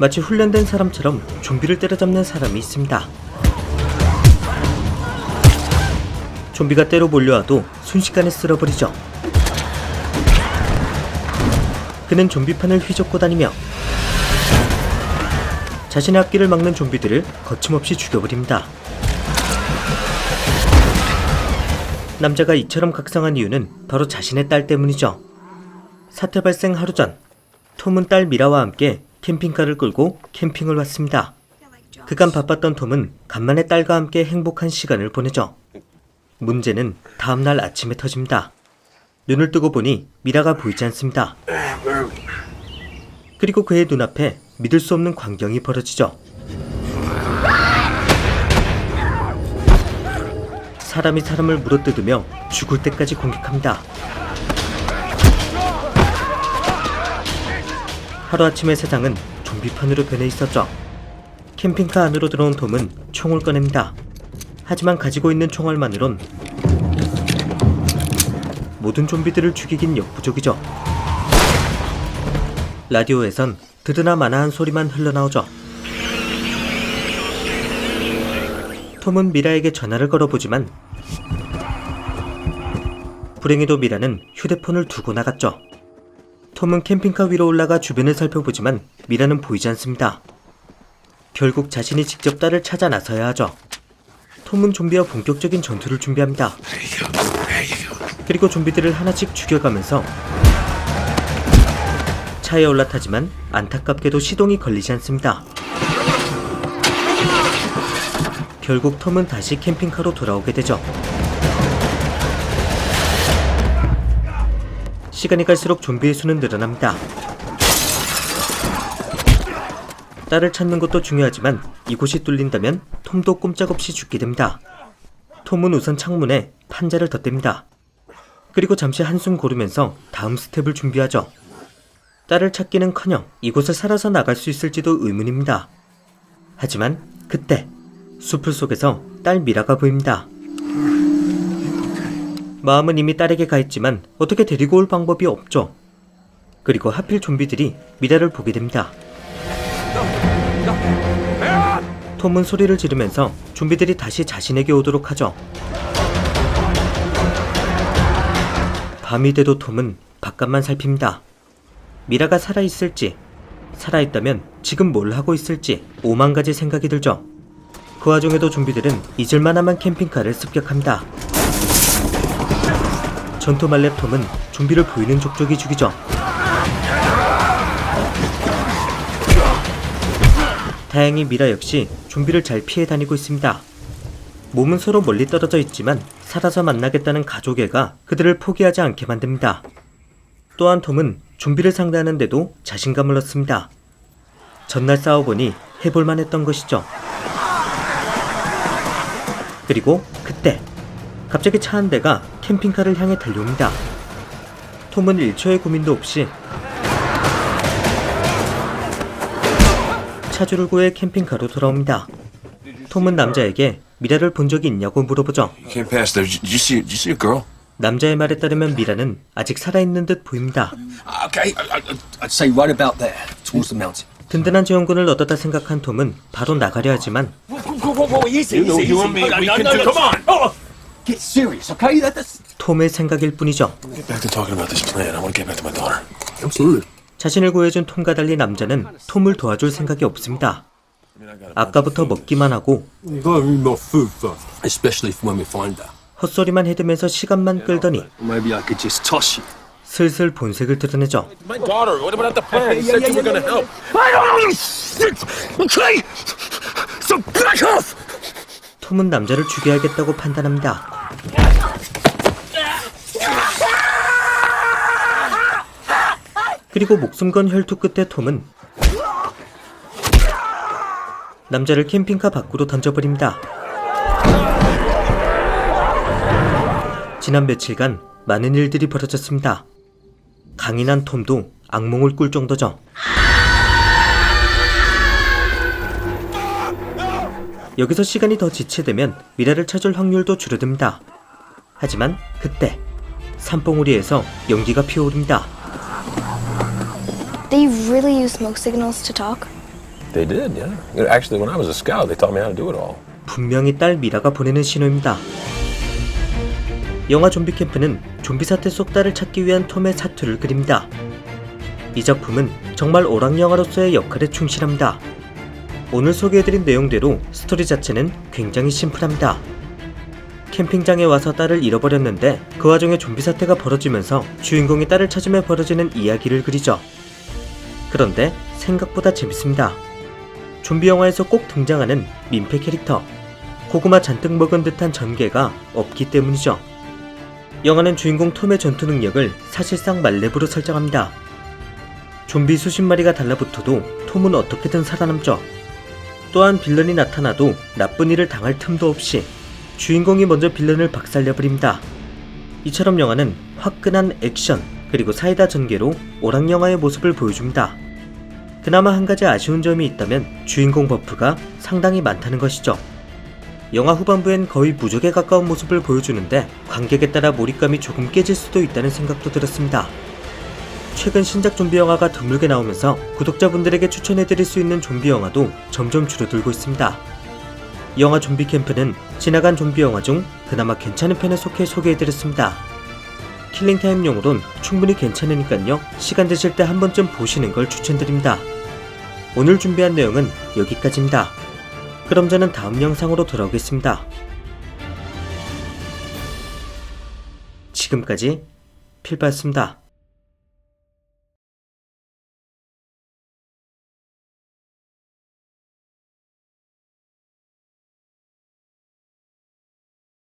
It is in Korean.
마치 훈련된 사람처럼 좀비를 때려잡는 사람이 있습니다. 좀비가 때로 몰려와도 순식간에 쓸어버리죠. 그는 좀비판을 휘젓고 다니며 자신의 앞길을 막는 좀비들을 거침없이 죽여버립니다. 남자가 이처럼 각성한 이유는 바로 자신의 딸 때문이죠. 사태 발생 하루 전, 톰은 딸 미라와 함께 캠핑카를 끌고 캠핑을 왔습니다. 그간 바빴던 톰은 간만에 딸과 함께 행복한 시간을 보내죠. 문제는 다음날 아침에 터집니다. 눈을 뜨고 보니 미라가 보이지 않습니다. 그리고 그의 눈앞에 믿을 수 없는 광경이 벌어지죠. 사람이 사람을 물어뜯으며 죽을 때까지 공격합니다. 하루아침에 세상은 좀비판으로 변해 있었죠. 캠핑카 안으로 들어온 톰은 총을 꺼냅니다. 하지만 가지고 있는 총알만으론 모든 좀비들을 죽이긴 역부족이죠. 라디오에선 들으나 마나한 소리만 흘러나오죠. 톰은 미라에게 전화를 걸어보지만 불행히도 미라는 휴대폰을 두고 나갔죠. 톰은 캠핑카 위로 올라가 주변을 살펴보지만 미라는 보이지 않습니다. 결국 자신이 직접 딸을 찾아 나서야 하죠. 톰은 좀비와 본격적인 전투를 준비합니다. 그리고 좀비들을 하나씩 죽여가면서 차에 올라타지만 안타깝게도 시동이 걸리지 않습니다. 결국 톰은 다시 캠핑카로 돌아오게 되죠. 시간이 갈수록 좀비의 수는 늘어납니다. 딸을 찾는 것도 중요하지만 이곳이 뚫린다면 톰도 꼼짝없이 죽게 됩니다. 톰은 우선 창문에 판자를 덧댑니다. 그리고 잠시 한숨 고르면서 다음 스텝을 준비하죠. 딸을 찾기는커녕 이곳을 살아서 나갈 수 있을지도 의문입니다. 하지만 그때 숲을 속에서 딸 미라가 보입니다. 마음은 이미 딸에게 가 있지만 어떻게 데리고 올 방법이 없죠. 그리고 하필 좀비들이 미라를 보게 됩니다. 톰은 소리를 지르면서 좀비들이 다시 자신에게 오도록 하죠. 밤이 돼도 톰은 바깥만 살핍니다. 미라가 살아있을지, 살아있다면 지금 뭘 하고 있을지 오만 가지 생각이 들죠. 그 와중에도 좀비들은 잊을만한 캠핑카를 습격합니다. 전투 말렙 톰은 좀비를 보이는 족족이 죽이죠. 다행히 미라 역시 좀비를 잘 피해 다니고 있습니다. 몸은 서로 멀리 떨어져 있지만 살아서 만나겠다는 가족애가 그들을 포기하지 않게 만듭니다. 또한 톰은 좀비를 상대하는데도 자신감을 얻습니다. 전날 싸워보니 해볼만 했던 것이죠. 그리고 그때 갑자기 차 한 대가 캠핑카를 향해 달려옵니다. 톰은 1초의 고민도 없이 차주를 구해 캠핑카로 돌아옵니다. 톰은 남자에게 미라를 본 적이 있냐고 물어보죠. 남자의 말에 따르면 미라는 아직 살아있는 듯 보입니다. 든든한 지원군을 얻었다 생각한 톰은 바로 나가려 하지만 Oh, get serious, okay? That, that's 톰의 생각일 뿐이죠. Get back to talking about this plan. I want to get back to my daughter. absolutely. 자신을 구해준 톰과 달리 남자는 톰을 도와줄 생각이 없습니다. 아까부터 먹기만 하고. Especially when we find her. 헛소리만 해대면서 시간만 끌더니 Maybe I could just toss you. 슬슬 본색을 드러내죠. My daughter. What about the plan? You said you were going to help. I don't know shit. Okay, so back off. 톰은 남자를 죽여야겠다고 판단합니다. 그리고 목숨 건 혈투 끝에 톰은 남자를 캠핑카 밖으로 던져버립니다. 지난 며칠간 많은 일들이 벌어졌습니다. 강인한 톰도 악몽을 꿀 정도죠. 여기서 시간이 더 지체되면 미라를 찾을 확률도 줄어듭니다. 하지만 그때 산봉우리에서 연기가 피어오릅니다. They really use smoke signals to talk? They did, yeah. Actually, when I was a scout, they taught me how to do it all. 분명히 딸 미라가 보내는 신호입니다. 영화 좀비 캠프는 좀비 사태 속 딸을 찾기 위한 톰의 사투를 그립니다. 이 작품은 정말 오락 영화로서의 역할에 충실합니다. 오늘 소개해드린 내용대로 스토리 자체는 굉장히 심플합니다. 캠핑장에 와서 딸을 잃어버렸는데 그 와중에 좀비 사태가 벌어지면서 주인공이 딸을 찾으며 벌어지는 이야기를 그리죠. 그런데 생각보다 재밌습니다. 좀비 영화에서 꼭 등장하는 민폐 캐릭터 고구마 잔뜩 먹은 듯한 전개가 없기 때문이죠. 영화는 주인공 톰의 전투 능력을 사실상 말렙으로 설정합니다. 좀비 수십 마리가 달라붙어도 톰은 어떻게든 살아남죠. 또한 빌런이 나타나도 나쁜 일을 당할 틈도 없이 주인공이 먼저 빌런을 박살내버립니다. 이처럼 영화는 화끈한 액션 그리고 사이다 전개로 오락 영화의 모습을 보여줍니다. 그나마 한 가지 아쉬운 점이 있다면 주인공 버프가 상당히 많다는 것이죠. 영화 후반부엔 거의 무적에 가까운 모습을 보여주는데 관객에 따라 몰입감이 조금 깨질 수도 있다는 생각도 들었습니다. 최근 신작 좀비 영화가 드물게 나오면서 구독자분들에게 추천해드릴 수 있는 좀비 영화도 점점 줄어들고 있습니다. 영화 좀비 캠프는 지나간 좀비 영화 중 그나마 괜찮은 편에 속해 소개해드렸습니다. 킬링타임용으론 충분히 괜찮으니깐요 시간 되실 때 한 번쯤 보시는 걸 추천드립니다. 오늘 준비한 내용은 여기까지입니다. 그럼 저는 다음 영상으로 돌아오겠습니다. 지금까지 필바였습니다.